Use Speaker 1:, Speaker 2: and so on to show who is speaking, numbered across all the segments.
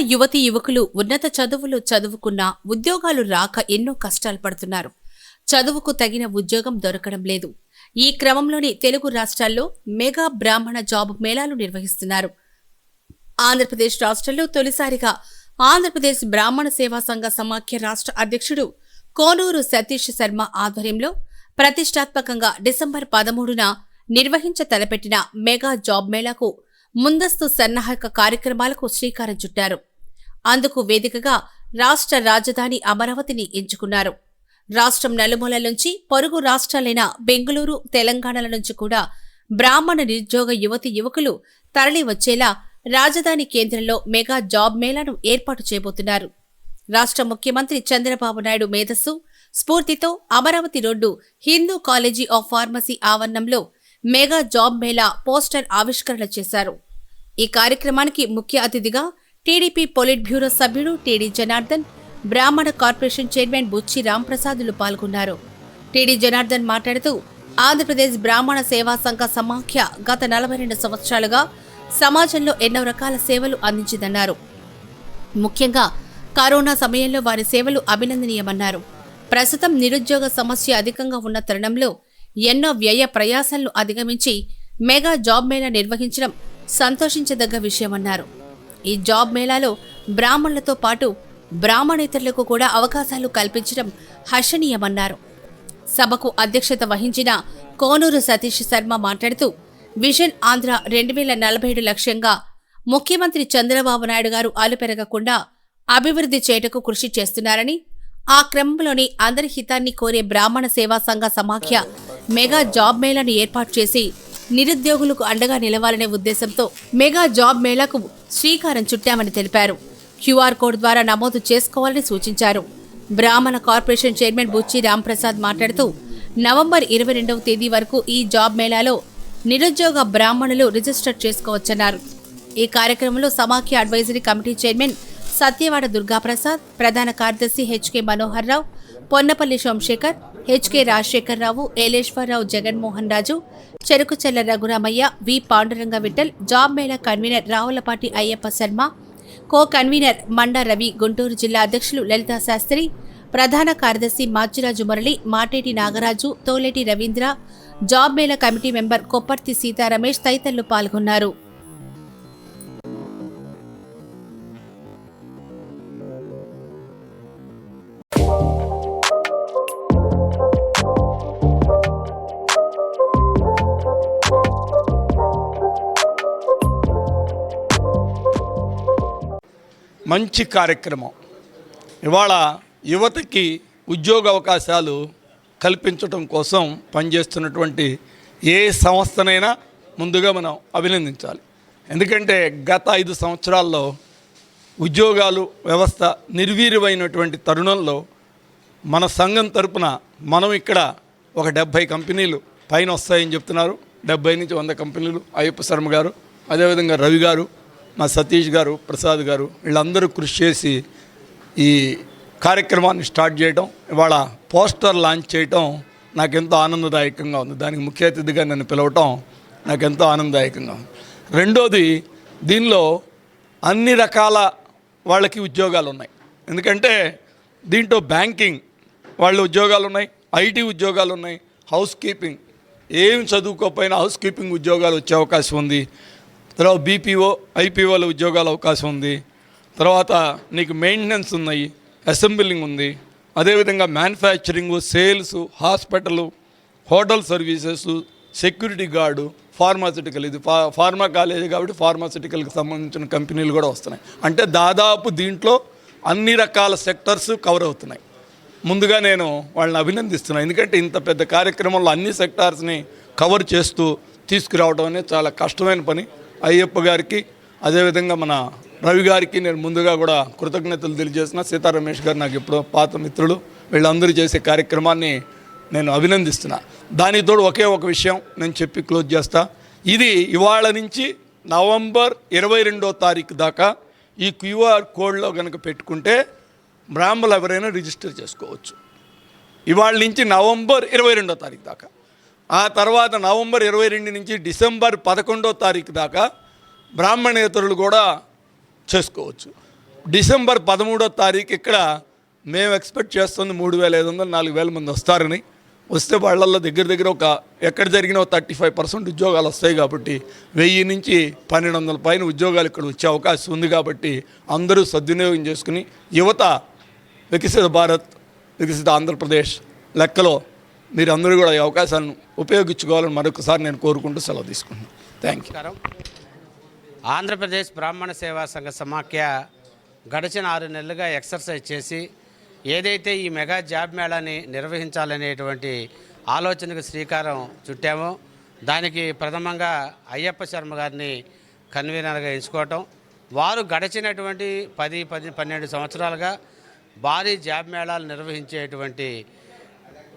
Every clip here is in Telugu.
Speaker 1: యువతి యువకులు ఉన్నత చదువులు చదువుకున్నా ఉద్యోగాలు రాక ఎన్నో కష్టాలు పడుతున్నారు. చదువుకు తగిన ఉద్యోగం దొరకడం లేదు. ఈ క్రమంలోనే తెలుగు రాష్ట్రాల్లో మెగా బ్రాహ్మణ జాబ్ మేళాలు నిర్వహిస్తున్నారు. ఆంధ్రప్రదేశ్ రాష్ట్రంలో తొలిసారిగా ఆంధ్రప్రదేశ్ బ్రాహ్మణ సేవా సంఘ సమాఖ్య రాష్ట్ర అధ్యక్షుడు కోనూరు సతీష్ శర్మ ఆధ్వర్యంలో ప్రతిష్టాత్మకంగా డిసెంబర్ పదమూడున నిర్వహించ తలపెట్టిన మెగా జాబ్ మేళాకు ముందస్తు సన్నాహక కార్యక్రమాలకు శ్రీకారం చుట్టారు. అందుకు వేదికగా రాష్ట్ర రాజధాని అమరావతిని ఎంచుకున్నారు. రాష్ట్రం నలుమూలల నుంచి పొరుగు రాష్ట్రాలైన బెంగళూరు తెలంగాణల నుంచి కూడా బ్రాహ్మణ నిరుద్యోగ యువతి యువకులు తరలి వచ్చేలా రాజధాని కేంద్రంలో మెగా జాబ్ మేళాను ఏర్పాటు చేయబోతున్నారు. రాష్ట్ర ముఖ్యమంత్రి చంద్రబాబు నాయుడు మేధస్సు స్ఫూర్తితో Amaravati road Hindu college of pharmacy ఆవరణంలో మెగా జాబ్ మేళా పోస్టర్ ఆవిష్కరణ చేశారు. ఈ కార్యక్రమానికి ముఖ్య అతిథిగా టీడీపీ పొలిట్ బ్యూరో సభ్యుడు TD Janardhan Brahmana corporation chairman బుచ్చి రాంప్రసాదులు పాల్గొన్నారు. టీడీ జనార్దన్ మాట్లాడుతూ ఆంధ్రప్రదేశ్ బ్రాహ్మణ సేవా సంఘ సమాఖ్య గత నలభై రెండు సంవత్సరాలుగా సమాజంలో ఎన్నో రకాల సేవలు అందించిందన్నారు. ముఖ్యంగా కరోనా సమయంలో వారి సేవలు అభినందనీయమన్నారు. ప్రస్తుతం నిరుద్యోగ సమస్య అధికంగా ఉన్న తరుణంలో ఎన్నో వ్యయ ప్రయాసాలను అధిగమించి మెగా జాబ్ మేళా నిర్వహించడం సంతోషించదగ్గ విషయమన్నారు. ఈ జాబ్ మేళాలో బ్రాహ్మణులతో పాటు బ్రాహ్మణేతరులకు కూడా అవకాశాలు కల్పించడం హర్షణీయమన్నారు. సభకు అధ్యక్షత వహించిన కోనూరు సతీష్ శర్మ మాట్లాడుతూ విజన్ ఆంధ్ర రెండు వేల నలభై ఏడు లక్ష్యంగా ముఖ్యమంత్రి చంద్రబాబు నాయుడు గారు అలుపెరగకుండా అభివృద్ధి చేయటకు కృషి చేస్తున్నారని ఆ క్రమంలోనే అందరి హితాన్ని కోరే బ్రాహ్మణ సేవా సంఘ సమాఖ్య మెగా జాబ్ మేళాను ఏర్పాటు చేసి నిరుద్యోగులకు అండగా నిలవాలనే ఉద్దేశంతో మెగా జాబ్ మేళాకు శ్రీకారం చుట్టామని తెలిపారు. క్యూఆర్ కోడ్ ద్వారా నమోదు చేసుకోవాలని సూచించారు. బ్రాహ్మణ కార్పొరేషన్ చైర్మన్ బుచ్చి రాంప్రసాద్ మాట్లాడుతూ నవంబర్ ఇరవై రెండవ తేదీ వరకు ఈ జాబ్ మేళాలో నిరుద్యోగ బ్రాహ్మణులు రిజిస్టర్ చేసుకోవచ్చన్నారు. ఈ కార్యక్రమంలో సమాఖ్య advisory committee chairman Satyavada Durgaprasad ప్రధాన కార్యదర్శి HK Manohar Rao Ponnapalli Somasekhar HK Rajasekhararao Eleswararao Jaganmohan Raju Cherukuchella Raghuramaiah V Panduranga Vittal job mela convener Ravulapati Ayyappa Sharma co convener Manda Ravi Guntur జిల్లా అధ్యక్షులు లలితా శాస్త్రి ప్రధాన కార్యదర్శి Machiraju Murali Mateti Nagaraju Toleti Ravindra job mela committee member Kopparthi Sitaramesh తదితరులు పాల్గొన్నారు.
Speaker 2: మంచి కార్యక్రమం. ఇవాళ యువతకి ఉద్యోగ అవకాశాలు కల్పించటం కోసం పనిచేస్తున్నటువంటి ఏ సంస్థనైనా ముందుగా మనం అభినందించాలి. ఎందుకంటే గత ఐదు సంవత్సరాల్లో ఉద్యోగాలు వ్యవస్థ నిర్వీర్యమైనటువంటి తరుణంలో మన సంఘం తరపున మనం ఇక్కడ ఒక డెబ్భై కంపెనీలు పైన వస్తాయని చెప్తున్నారు. డెబ్బై నుంచి వంద కంపెనీలు అయ్యప్ప శర్మ గారు అదేవిధంగా రవి గారు మా సతీష్ గారు ప్రసాద్ గారు వీళ్ళందరూ కృషి చేసి ఈ కార్యక్రమాన్ని స్టార్ట్ చేయడం ఇవాళ పోస్టర్ లాంచ్ చేయటం నాకెంతో ఆనందదాయకంగా ఉంది. దానికి ముఖ్య అతిథిగా నన్ను పిలవటం నాకెంతో ఆనందదాయకంగా ఉంది. రెండోది దీనిలో అన్ని రకాల వాళ్ళకి ఉద్యోగాలు ఉన్నాయి. ఎందుకంటే దీంట్లో బ్యాంకింగ్ వాళ్ళ ఉద్యోగాలు ఉన్నాయి ఐటీ ఉద్యోగాలు ఉన్నాయి హౌస్ కీపింగ్ ఏం చదువుకోకపోయినా హౌస్ కీపింగ్ ఉద్యోగాలు వచ్చే అవకాశం ఉంది. తర్వాత బీపీఓ ఐపీఓల ఉద్యోగాల అవకాశం ఉంది. తర్వాత నీకు మెయింటెనెన్స్ ఉన్నాయి అసెంబ్లింగ్ ఉంది. అదేవిధంగా manufacturing sales hospital hotel services security guard pharmaceutical ఇది ఫా ఫార్మా కాలేజీ కాబట్టి ఫార్మాసిటికల్కి సంబంధించిన కంపెనీలు కూడా వస్తున్నాయి. అంటే దాదాపు దీంట్లో అన్ని రకాల సెక్టర్స్ కవర్ అవుతున్నాయి. ముందుగా నేను వాళ్ళని అభినందిస్తున్నాను. ఎందుకంటే ఇంత పెద్ద కార్యక్రమంలో అన్ని సెక్టార్స్ని కవర్ చేస్తూ తీసుకురావడం అనేది చాలా కష్టమైన పని. అయ్యప్ప గారికి అదేవిధంగా మన రవి గారికి నేను ముందుగా కూడా కృతజ్ఞతలు తెలియజేసిన సీతారమేష్ గారు నాకు ఎప్పుడో పాత మిత్రులు. వీళ్ళందరూ చేసే కార్యక్రమాన్ని నేను అభినందిస్తున్నా. దానితో ఒకే ఒక విషయం నేను చెప్పి క్లోజ్ చేస్తా. ఇది ఇవాళ నుంచి నవంబర్ ఇరవై రెండో తారీఖు దాకా ఈ క్యూఆర్ కోడ్లో కనుక పెట్టుకుంటే బ్రాహ్మలు ఎవరైనా రిజిస్టర్ చేసుకోవచ్చు. ఇవాళ నుంచి నవంబర్ ఇరవై రెండో తారీఖు దాకా. ఆ తర్వాత నవంబర్ ఇరవై రెండు నుంచి డిసెంబర్ పదకొండో తారీఖు దాకా బ్రాహ్మణేతరులు కూడా చేసుకోవచ్చు. డిసెంబర్ పదమూడో తారీఖు ఇక్కడ మేము ఎక్స్పెక్ట్ చేస్తుంది మూడు వేల ఐదు వందలు నాలుగు వేల మంది వస్తారని. వస్తే వాళ్ళల్లో దగ్గర దగ్గర ఒక ఎక్కడ జరిగిన థర్టీ ఫైవ్ పర్సెంట్ ఉద్యోగాలు వస్తాయి కాబట్టి వెయ్యి నుంచి పన్నెండు వందల పైన ఉద్యోగాలు ఇక్కడ వచ్చే అవకాశం ఉంది కాబట్టి అందరూ సద్వినియోగం చేసుకుని యువత వికసిత భారత్ వికసిత ఆంధ్రప్రదేశ్ లెక్కలో మీరు అందరూ కూడా ఈ అవకాశాలను ఉపయోగించుకోవాలని మరొకసారి నేను కోరుకుంటూ సెలవు తీసుకుంటున్నాను. థ్యాంక్ యూ
Speaker 3: ఆంధ్రప్రదేశ్ బ్రాహ్మణ సేవా సంఘ సమాఖ్య గడిచిన ఆరు నెలలుగా ఎక్సర్సైజ్ చేసి ఏదైతే ఈ మెగా జాబ్ మేళాని నిర్వహించాలనేటువంటి ఆలోచనకు శ్రీకారం చుట్టామో. దానికి ప్రథమంగా అయ్యప్ప శర్మ గారిని కన్వీనర్గా ఎంచుకోవటం. వారు గడిచినటువంటి పది పది పన్నెండు సంవత్సరాలుగా భారీ జాబ్ మేళాలు నిర్వహించేటువంటి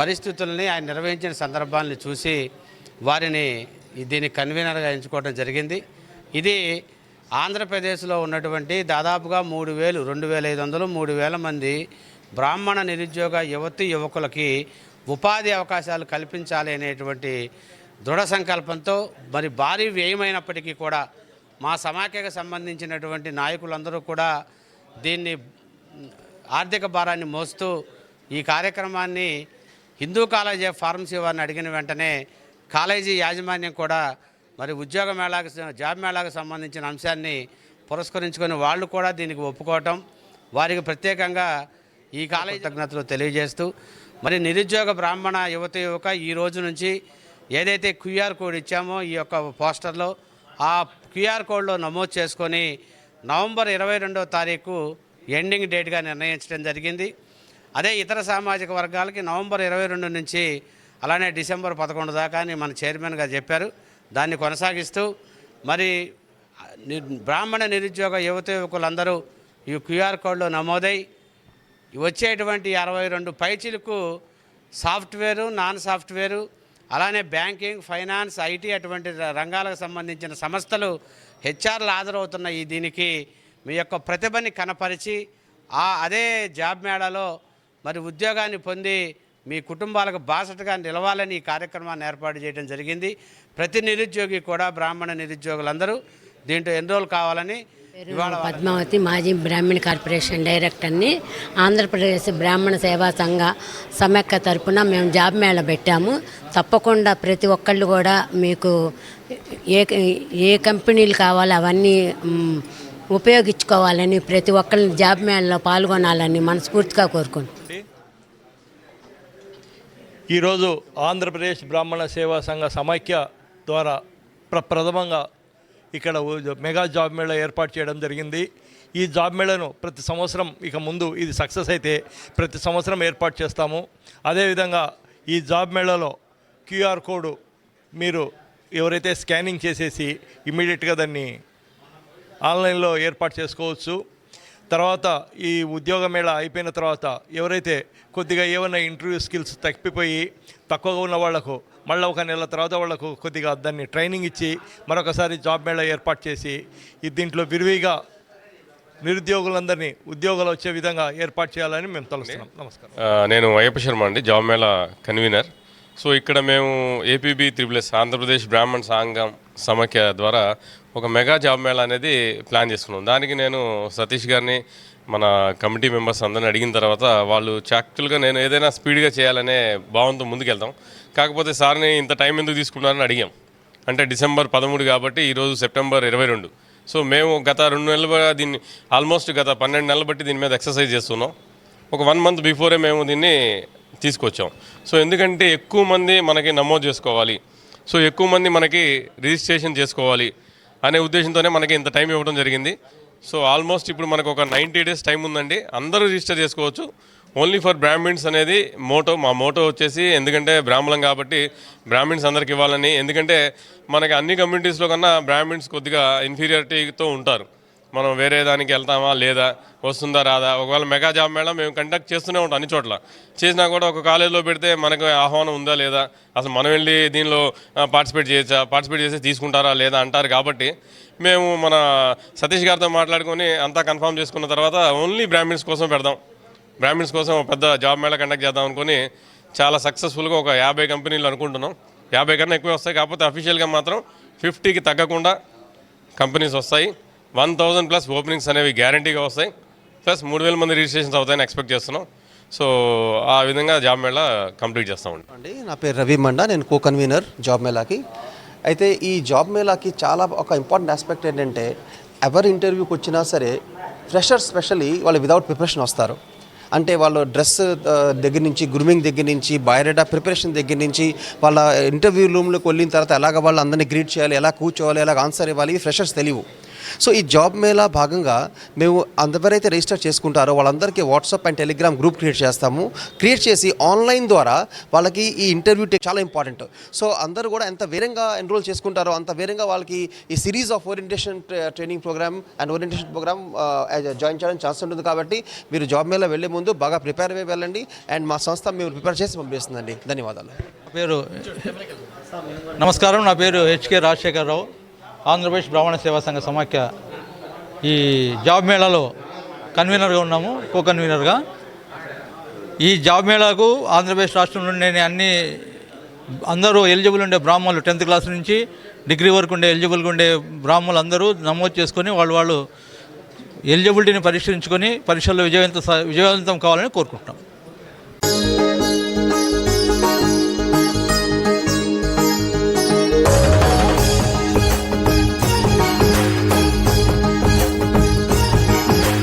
Speaker 3: పరిస్థితుల్ని ఆయన నిర్వహించిన సందర్భాలను చూసి వారిని దీన్ని కన్వీనర్గా ఎంచుకోవడం జరిగింది. ఇది ఆంధ్రప్రదేశ్లో ఉన్నటువంటి దాదాపుగా మూడు వేలు రెండు వేల ఐదు వందలు మూడు వేల మంది బ్రాహ్మణ నిరుద్యోగ యువతి యువకులకి ఉపాధి అవకాశాలు కల్పించాలి అనేటువంటి దృఢ సంకల్పంతో మరి భారీ వ్యయమైనప్పటికీ కూడా మా సమాఖ్యకు సంబంధించినటువంటి నాయకులందరూ కూడా దీన్ని ఆర్థిక భారాన్ని మోస్తూ ఈ కార్యక్రమాన్ని హిందూ కాలేజీ ఆఫ్ ఫార్మసీ వారిని అడిగిన వెంటనే కాలేజీ యాజమాన్యం కూడా మరి ఉద్యోగ మేళాకు జాబ్ మేళాకు సంబంధించిన అంశాన్ని పురస్కరించుకొని వాళ్ళు కూడా దీనికి ఒప్పుకోవటం వారికి ప్రత్యేకంగా ఈ కాలేజీ కృతజ్ఞతలు తెలియజేస్తూ మరి నిరుద్యోగ బ్రాహ్మణ యువత యువక ఈ రోజు నుంచి ఏదైతే క్యూఆర్ కోడ్ ఇచ్చామో ఈ యొక్క పోస్టర్లో ఆ క్యూఆర్ కోడ్లో నమోదు చేసుకొని నవంబర్ ఇరవై రెండవ తారీఖు ఎండింగ్ డేట్గా నిర్ణయించడం జరిగింది. అదే ఇతర సామాజిక వర్గాలకి నవంబర్ ఇరవై రెండు నుంచి అలానే డిసెంబర్ పదకొండు దాకా అని మన చైర్మన్ గారు చెప్పారు. దాన్ని కొనసాగిస్తూ మరి ని- బ్రాహ్మణ నిరుద్యోగ యువత యువకులందరూ ఈ క్యూఆర్ కోడ్లో నమోదై వచ్చేటువంటి అరవై రెండు పైచీలకు సాఫ్ట్వేరు నాన్ సాఫ్ట్వేరు అలానే బ్యాంకింగ్ ఫైనాన్స్ ఐటీ అటువంటి రంగాలకు సంబంధించిన సంస్థలు హెచ్ఆర్లు హాజరవుతున్న ఈ దీనికి మీ యొక్క ప్రతిభని కనపరిచి ఆ అదే జాబ్ మేళాలో మరి ఉద్యోగాన్ని పొంది మీ కుటుంబాలకు బాసటగా నిలవాలని ఈ కార్యక్రమాన్ని ఏర్పాటు చేయడం జరిగింది. ప్రతి నిరుద్యోగి కూడా బ్రాహ్మణ నిరుద్యోగులందరూ దీంట్లో ఎన్రోల్ కావాలని
Speaker 4: పద్మావతి మాజీ బ్రాహ్మణ కార్పొరేషన్ డైరెక్టర్ని ఆంధ్రప్రదేశ్ బ్రాహ్మణ సేవా సంఘ సమైక్య తరపున మేము జాబ్ మేళ పెట్టాము. తప్పకుండా ప్రతి ఒక్కళ్ళు కూడా మీకు ఏ ఏ కంపెనీలు కావాలో అవన్నీ ఉపయోగించుకోవాలని ప్రతి ఒక్కరిని జాబ్ మేళలో పాల్గొనాలని మనస్ఫూర్తిగా కోరుకుంటున్నాను
Speaker 5: ఈరోజు ఆంధ్రప్రదేశ్ బ్రాహ్మణ సేవా సంఘ సమైక్య ద్వారా ప్ర ప్రథమంగా ఇక్కడ మెగా జాబ్ మేళా ఏర్పాటు చేయడం జరిగింది. ఈ జాబ్ మేళను ప్రతి సంవత్సరం ఇక ముందు ఇది సక్సెస్ అయితే ప్రతి సంవత్సరం ఏర్పాటు చేస్తాము. అదేవిధంగా ఈ జాబ్ మేళలో క్యూఆర్ కోడ్ మీరు ఎవరైతే స్కానింగ్ చేసేసి ఇమీడియట్గా దాన్ని ఆన్లైన్లో ఏర్పాటు చేసుకోవచ్చు. తర్వాత ఈ ఉద్యోగ మేళ అయిపోయిన తర్వాత ఎవరైతే కొద్దిగా ఏమైనా ఇంటర్వ్యూ స్కిల్స్ తప్పిపోయి తక్కువగా ఉన్న వాళ్ళకు మళ్ళీ ఒక నెల తర్వాత వాళ్ళకు కొద్దిగా దాన్ని ట్రైనింగ్ ఇచ్చి మరొకసారి జాబ్ మేళ ఏర్పాటు చేసి ఈ దీంట్లో విరివిగా నిరుద్యోగులందరినీ ఉద్యోగాలు వచ్చే విధంగా ఏర్పాటు చేయాలని మేము తలుస్తున్నాం. నమస్కారం.
Speaker 6: నేను అయ్యప్ప శర్మ అండి జాబ్ మేళా కన్వీనర్. సో ఇక్కడ మేము APB triple S Andhra Pradesh Brahman Sangham Samakhya ద్వారా ఒక మెగా జాబ్ మేళా అనేది ప్లాన్ చేసుకున్నాం. దానికి నేను సతీష్ గారిని మన కమిటీ మెంబర్స్ అందరిని అడిగిన తర్వాత వాళ్ళు యాక్చువల్గా నేను ఏదైనా స్పీడ్గా చేయాలనే భావంతో ముందుకెళ్తాం. కాకపోతే సార్ని ఇంత టైం ఎందుకు తీసుకున్నారని అడిగాం. అంటే డిసెంబర్ పదమూడు కాబట్టి ఈరోజు సెప్టెంబర్ ఇరవై రెండు. సో మేము గత రెండు నెలలుగా దీన్ని ఆల్మోస్ట్ గత పన్నెండు నెలలు బట్టి దీని మీద ఎక్సర్సైజ్ చేస్తున్నాం. ఒక వన్ మంత్ బిఫోరే మేము దీన్ని తీసుకొచ్చాం. సో ఎందుకంటే ఎక్కువ మంది మనకి నమోదు చేసుకోవాలి. సో ఎక్కువ మంది మనకి రిజిస్ట్రేషన్ చేసుకోవాలి. అనే ఉద్దేశంతోనే మనకి ఇంత టైం ఇవ్వడం జరిగింది. సో ఆల్మోస్ట్ ఇప్పుడు మనకు ఒక నైంటీ డేస్ టైం ఉందండి. అందరూ రిజిస్టర్ చేసుకోవచ్చు. ఓన్లీ ఫర్ బ్రాహ్మిన్స్ అనేది మోటో మా మోటో వచ్చేసి ఎందుకంటే బ్రాహ్మణం కాబట్టి బ్రాహ్మిన్స్ అందరికి ఇవ్వాలని. ఎందుకంటే మనకి అన్ని కమ్యూనిటీస్లో కన్నా బ్రాహ్మిన్స్ కొద్దిగా ఇన్ఫీరియారిటీతో ఉంటారు. మనం వేరే దానికి వెళ్తామా లేదా వస్తుందా రాదా? ఒకవేళ మెగా జాబ్ మేళ మేము కండక్ట్ చేస్తూనే ఉంటాం అన్ని చోట్ల. చేసినా కూడా ఒక కాలేజీలో పెడితే మనకు ఆహ్వానం ఉందా లేదా? అసలు మనం వెళ్ళి దీనిలో పార్టిసిపేట్ చేయొచ్చా? పార్టిసిపేట్ చేసి తీసుకుంటారా లేదా? అంటారు కాబట్టి మేము మన సతీష్ గారితో మాట్లాడుకొని అంతా కన్ఫామ్ చేసుకున్న తర్వాత ఓన్లీ బ్రాహ్మిన్స్ కోసం పెడదాం. బ్రాహ్మిన్స్ కోసం పెద్ద జాబ్ మేళ కండక్ట్ చేద్దాం అనుకుని చాలా సక్సెస్ఫుల్గా ఒక యాభై కంపెనీలు అనుకుంటున్నాం. యాభై కన్నా ఎక్కువ వస్తాయి కాకపోతే అఫీషియల్గా మాత్రం ఫిఫ్టీకి తగ్గకుండా కంపెనీస్ వస్తాయి. వన్ థౌజండ్ ప్లస్ ఓపెనింగ్స్ అనేవి గ్యారంటీగా వస్తాయి. ప్లస్ మూడు వేల మంది రిజిస్ట్రేషన్స్ అవుతాయని ఎక్స్పెక్ట్ చేస్తున్నాం. సో ఆ విధంగా జాబ్ మేళా కంప్లీట్ చేస్తాం
Speaker 7: అండి. నా పేరు రవి మండ నేను కో కన్వీనర్ జాబ్ మేళాకి. అయితే ఈ జాబ్ మేళాకి చాలా ఒక ఇంపార్టెంట్ ఆస్పెక్ట్ ఏంటంటే ఎవరి ఇంటర్వ్యూకి వచ్చినా సరే ఫ్రెషర్స్ స్పెషల్లీ వాళ్ళు వితౌట్ ప్రిపరేషన్ వస్తారు. అంటే వాళ్ళు డ్రెస్ దగ్గర నుంచి గ్రూమింగ్ దగ్గర నుంచి బయోడేటా ప్రిపరేషన్ దగ్గర నుంచి వాళ్ళ ఇంటర్వ్యూ రూమ్లోకి వెళ్ళిన తర్వాత ఎలాగ వాళ్ళు అందరినీ గ్రీట్ చేయాలి ఎలా కూర్చోవాలి ఎలాగ ఆన్సర్ ఇవ్వాలి ఫ్రెషర్స్ తెలియవు. సో ఈ జాబ్ మేళా భాగంగా మేము అందరెవరైతే రిజిస్టర్ చేసుకుంటారో వాళ్ళందరికీ WhatsApp and Telegram group create చేస్తాము. క్రియేట్ చేసి ఆన్లైన్ ద్వారా వాళ్ళకి ఈ ఇంటర్వ్యూ చాలా ఇంపార్టెంట్. సో అందరూ కూడా ఎంత వేరంగా ఎన్రోల్ చేసుకుంటారో అంత వేరంగా వాళ్ళకి ఈ series of orientation training program and orientation program join చేయడానికి ఛాన్స్ ఉంటుంది కాబట్టి మీరు జాబ్ మేళా వెళ్ళే ముందు బాగా ప్రిపేర్ అయ్యి వెళ్ళండి అండ్ మా సంస్థ మేము ప్రిపేర్ చేసి పంపిస్తుందండి. ధన్యవాదాలు.
Speaker 8: పేరు నమస్కారం. నా పేరు హెచ్కే రాజశేఖరరావు. ఆంధ్రప్రదేశ్ బ్రాహ్మణ సేవా సంఘ సమాఖ్య ఈ జాబ్ మేళాలో కన్వీనర్గా ఉన్నాము కో కన్వీనర్గా ఈ జాబ్ మేళాకు ఆంధ్రప్రదేశ్ రాష్ట్రం నుండి అన్ని అందరూ ఎలిజిబుల్ ఉండే బ్రాహ్మణులు టెన్త్ క్లాస్ నుంచి డిగ్రీ వరకు ఉండే ఎలిజిబుల్గా ఉండే బ్రాహ్మణులు అందరూ నమోదు చేసుకొని వాళ్ళు వాళ్ళు ఎలిజిబిలిటీని పరిశీలించుకొని పరీక్షల్లో విజయవంతం విజయవంతం కావాలని కోరుకుంటున్నాం.